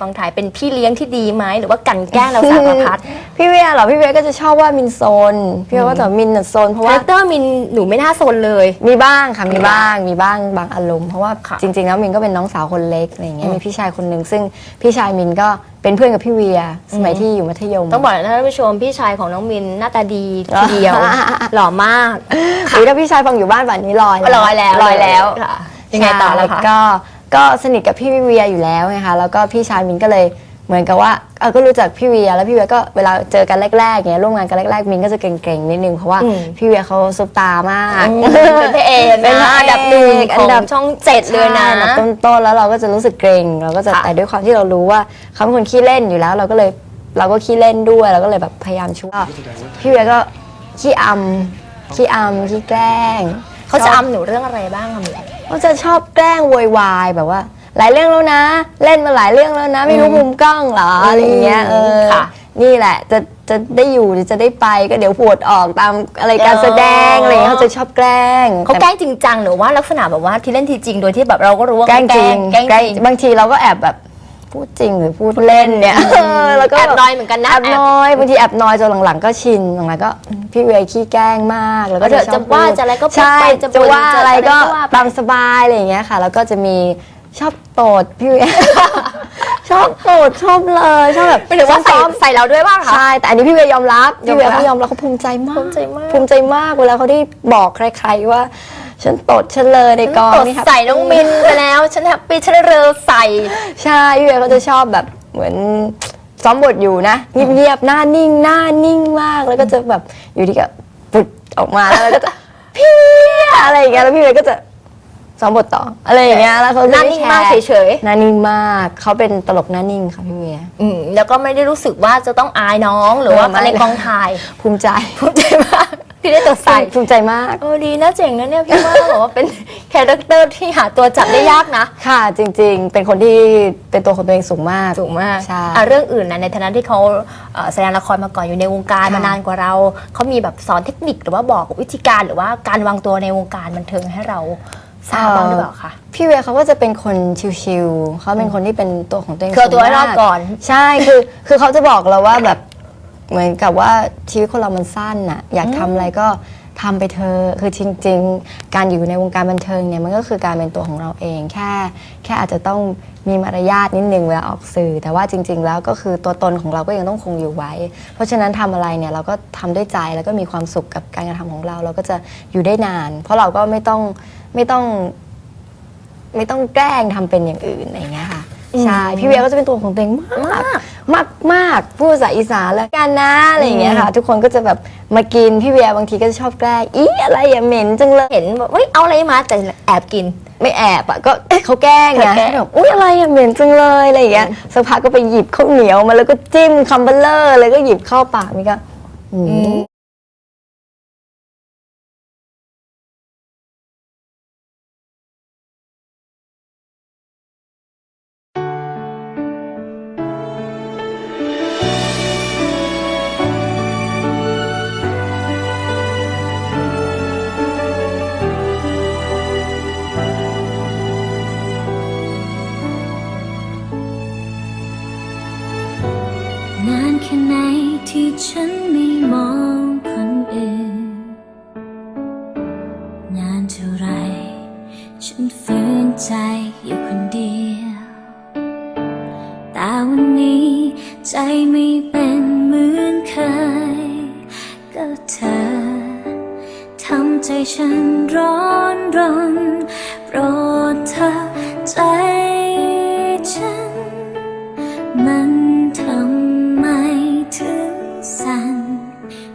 กองถ่ายเป็นพี่เลี้ยงที่ดีไหมหรือว่ากลันแกล้งเราสารพัดพี่เวียเหรอพี่เวียก็จะชอบว่ามินโซนพี่เวียก็จะมินน่ะโซนเพราะคาว่าแรคเตอร์มินหนูไม่น่าสนเลย มีบ้างค่ะมีบ้างมีบ้างบางอารมณ์เพราะว่าค่ะจริง ๆ แล้วมินก็เป็นน้องสาวคนเล็กอะไรอย่างเงี้ยอืมมีพี่ชายคนหนึ่งซึ่งพี่ชายมินก็เป็นเพื่อนกับพี่เวียสมัยอืมที่อยู่มัธยม ต้องบอกนะท่านผู้ชมพี่ชายของน้องมินหน้าตาดีทีเดียว หล่อมากหรือถ้าพี่ชายฟังอยู่บ้านป่านนี้ลอยลอยแล้วลอยแล้วค่ะยังไงต่อใช่แล้วคะ ก็ ก็สนิทกับพี่เวียอยู่แล้วไงคะแล้วก็พี่ชายมินก็เลยเหมือนกับว่าเออก็รู้จักพี่เวียแล้วพี่เวียก็เวลาเจอกันแรกๆเงี้ยร่วมงานกันแรกๆมินก็จะเก่งๆนิดนึงเพราะว่าอืมพี่เวียเขาซุปตามากเป็นพระเอกเป็นนะพระอันดับหนึ่งเอกขอัอนงดับช่องเจ็ดเลยนะใช่อันดับต้นๆแล้วเราก็จะรู้สึกเกรงเราก็จะค่ะแต่ด้วยความที่เรารู้ว่าเขาเป็นคนขี้เล่นอยู่แล้วเราก็เลยเราก็ขี้เล่นด้วยเราก็เลยแบบพยายามช่วยพี่เวียก็ขี้อำขี้อำขี้แกล้งเขาจะอำหนูเรื่องอะไรบ้างคะมินเขาจะชอบแกล้งโวยวายแบบว่า หลายเรื่องแล้วนะ เล่นมาหลายเรื่องแล้วนะ ไม่รู้มุมกล้องเหรออะไรอย่างเงี้ยเออค่ะ นี่แหละจะจะได้อยู่หรือจะได้ไปก็เดี๋ยวปวดออกตามอะไรการแสดงอะไรอย่างเงี้ยเขาจะชอบแกล้งเขาแกล้งจริงจังหรือว่าลักษณะแบบว่าที่เล่นทีจริงโดยที่แบบเราก็รู้ว่าแกล้งจริงแกล้งแกล้งจริงบางทีเราก็แอบแบบ พูดจริงหรือพูดเล่นเนี่ยเออแล้วก็แอบน้อยเหมือนกันนะแอบน้อยบางทีแอบน้อยจนหลังๆก็ชินหลังๆก็พี่เวย์ขี้แกล้งมากแล้วก็เดี๋ยวชอบจะว่าพูดจะอะไรก็พูดใช่ไปจะจะบ่นว่าจะอะไรก็อะไรก็ว่าไปตามสบายอะไรอย่างเงี้ยค่ะ แล้วก็จะมีชอบโตดพี่เวย์ชอบโตดชอบเลยชอบแบบไม่ถึงว่าใส่ซ้อมใส่เราด้วยบ้างคะใช่แต่อันนี้พี่เวย์ยอมรับพี่เวย์ยอมรับเขายอมรับเขาภูมิใจมากภูมิใจมากภูมิใจมากเวลาเขาได้บอกใคร ๆ ว่า ฉันตดฉันเลยในกองตดนี่ค่ะใส่น้องมินไปแล้ว ฉันแฮปปี้ฉันเรอใส่ใช่พี่เวย์เขาจะชอบแบบเหมือนซ้อมบทอยู่นะเงียบๆหน้านิ่งหน้านิ่งมากแล้วก็จะแบบอยู่ที่ก็ปุดออกมาแล้วเราก็จะพี่อะไรอย่างเงี้ยแล้วพี่เวย์ก็จะซ้อมบทต่ออะไรอย่างเงี้ยแล้วเขาจะหน้าไม่นิ่งแชมากร์เฉยหน้านิ่งมากเขาเป็นตลกหน้านิ่งค่ะพี่เวย์ๆอืมแล้วก็ไม่ได้รู้สึกว่าจะต้องอายน้องหรือว่าเออไม่อะไรกองถ่ายภูมิใจภูมิใจมาก ที่ได้ตัวใส่ภูมิใจมากเออดีนะเจ๋งนะเนี่ยพี่ว่าแบบว่าเป็นคาแรคเตอร์ที่หาตัวจับได้ยากนะค่ะจริงๆ เป็นคนที่เป็นตัวของตัวเองสูงมากสูงมากใช่อะเรื่องอื่นนะในฐานะที่เขาเอ่อแสดงละครมาก่อนอยู่ในวงการค่ะ มานานกว่าเรา เขามีแบบสอนเทคนิคหรือว่าบอกวิธีการหรือว่าการวางตัวในวงการบันเทิงให้เราทราบบ้างหรือเปล่าคะ พี่เวย์เขาก็จะเป็นคนชิวๆเขาเป็นคนที่เป็นตัวของตัวเองคือเอาตัวให้สูงรอดมากก่อน ใช่คือคือเขาจะบอกเราว่าแบบ เหมือนกับว่าชีวิตคนเรามันสั้นน่ะ อยากทำอะไรก็ทำไปเธอะคือจริง ๆ การอยู่ในวงการบันเทิงเนี่ยมันก็คือการเป็นตัวของเราเองแค่ แค่อาจจะต้องมีมารยาทนิดนึงเวลาออกสื่อ แต่ว่าจริง ๆ แล้วก็คือตัวตนของเราก็ยังต้องคงอยู่ไว้ เพราะฉะนั้นทำอะไรเนี่ยเราก็ทำด้วยใจแล้วก็มีความสุขกับการกระทำของเรา เราก็จะอยู่ได้นาน เพราะเราก็ไม่ต้องไม่ต้อง ไม่ต้องแกล้งทำเป็นอย่างอื่นอะไรอย่างเงี้ยค่ะใช่พี่เวียก็จะเป็นตัวของตัวเองมาก มากมากพูดภาษาอีสานแล้วกันนะอะไรอย่างเงี้ยค่ะ ทุกคนก็จะแบบมากินพี่เวียบางทีก็จะชอบแกล้งอีอะไรอย่าเหม็นจังเลยเห็นแบบเฮ้ยเอาอะไรมาแต่แอบกิน ไม่แอบอะก็เอ๊ะเขาแกล้งนะเขาแกล้ง แบบอุ้ยอะไรอะเหม็นจังเลยอะไรอย่างเงี้ยสักพักก็ไปหยิบข้าวเหนียวมาแล้วก็จิ้มคัมเบลเลอร์เลยก็หยิบเข้าปากนี่ก็อืม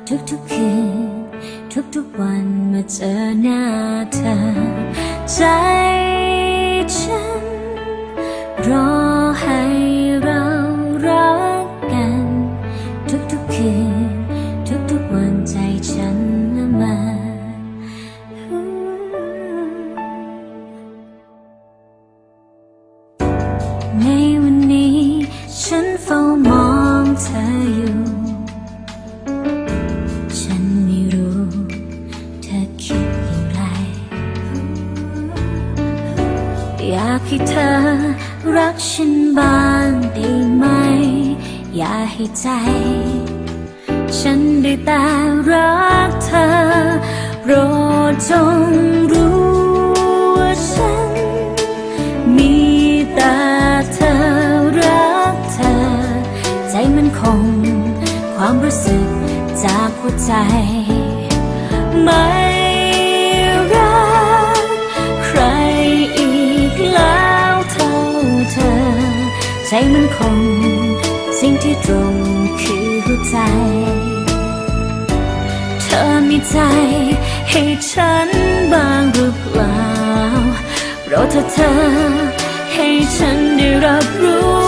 ทุกๆคืน ทุกๆวันเมื่อเจอหน้าเธอใจ ให้ใจ ฉันได้แต่รักเธอโปรดจงรู้ว่าฉัน มีแต่เธอรักเธอ ใจมันคง ความรู้สึกจากหัวใจ ไม่รักใครอีกแล้วเท่าเธอใจมันคง ใจให้ฉันบ้างหรือเปล่าเพราะถ้าเธอให้ฉันได้รับรู้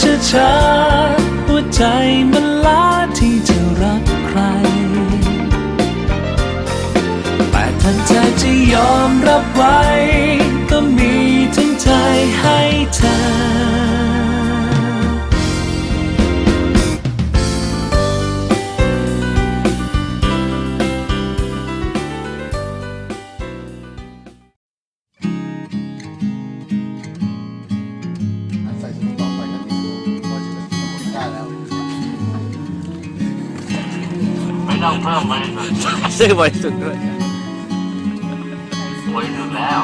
ช้าๆหัวใจมันล้าที่จะรักใคร แต่ถ้าเธอจะยอมรับไว้ ก็มีทั้งใจให้เธอ ไม่ต้องเพิ่มบริสุทธิ์ซื้อบริสุทธิ์ด้วย บริสุทธิ์แล้ว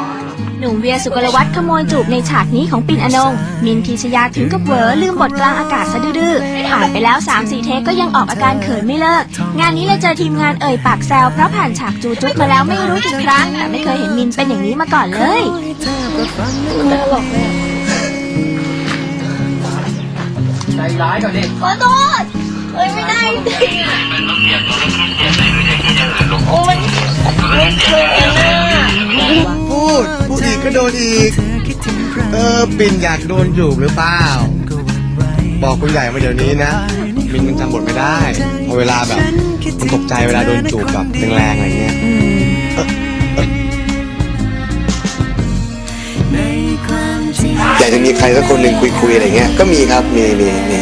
หนุ่มเวียสุกลวัฒน์ขโมยจูบในฉากนี้ของปินอนง มินพีชยาถึงกับเหวอลืมบทกลางอากาศซะดื้อๆผ่านไปแล้ว 3-4 เทคก็ยังออกอาการเขินไม่เลิก งานนี้เลยเจอทีมงานเอ่ยปากแซวเพราะผ่านฉากจูจุ๊บมาแล้วไม่รู้กี่ครั้งแต่ไม่เคยเห็นมินเป็นอย่างนี้มาก่อนเลยใจร้ายกับเด็กขอโทษเอ้ยไม่ได้จริง พูด พูดอีกก็โดนอีก เออ ปิ่นอยากโดนจูบหรือเปล่า บอกคุณใหญ่มาเดี๋ยวนี้นะ มินมันจำบทไม่ได้ พอเวลาแบบ มันตกใจเวลาโดนจูบแบบแรงๆอะไรเงี้ยอยากจะมีใครสักคนหนึ่งคุยๆอะไรเงี้ย ก็มีครับ มีมีมี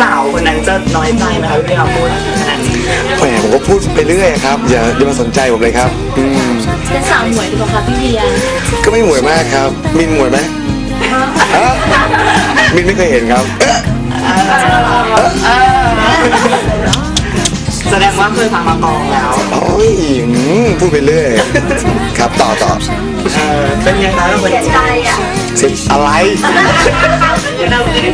สาวคนนั้นจะน้อยใจไหมคะที่เราพูดขนาดนี้แหมผมก็พูดไปเรื่อยครับ อย่าอย่ามาสนใจผมเลยครับอืมเป็นสาวหมวยดีกว่าค่ะพี่เบียร์ก็ไม่หมวยมากครับ มินหมวยไหมฮะมินไม่เคยเห็นครับ แสดงว่าเคยฟังมากองแล้ว โอ้ยอืมพูดไปเรื่อย ครับต่อต่อเออเป็นยังไงบ้างวันนี้เสร็จอะไร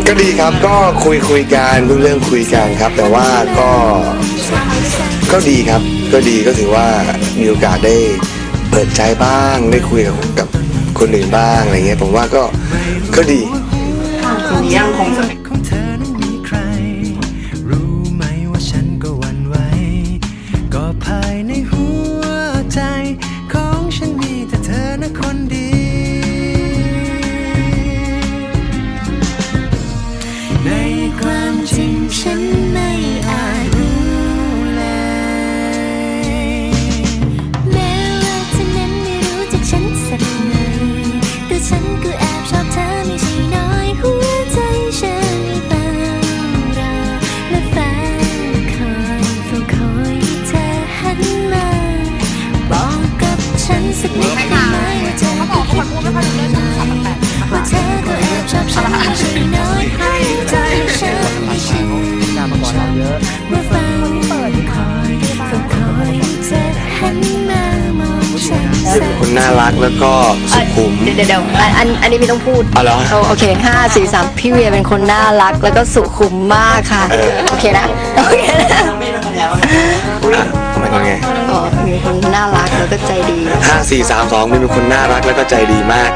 ก็ดีครับก็คุยคุยกันเพิ่งเริ่มคุยกันครับ แต่ว่าก็ก็ดีครับ ก็ดีก็ถือว่ามีโอกาสได้เปิดใจบ้างได้คุยกับกับคนอื่นบ้างอะไรเงี้ยผมว่าก็ก็ดีทีนี้ยังคงจะเป็นของเธอนั้น แล้วก็สุขุม เดี๋ยวเดี๋ยวเดี๋ยวอันอันอันนี้ไม่ต้องพูดอ๋อเหรอโอเคห้าสี่สามพี่เวียเป็นคนน่ารัก แล้วก็สุขุมมากค่ะเออโอเคนะ โอเคนะน้องมีเป็นคนแล้วอะทำไมคนไงอ๋อมีคนน่ารักแล้วก็ใจดี ห้าสี่สามสองมีเป็นคนน่ารักแล้วก็ใจดีมาก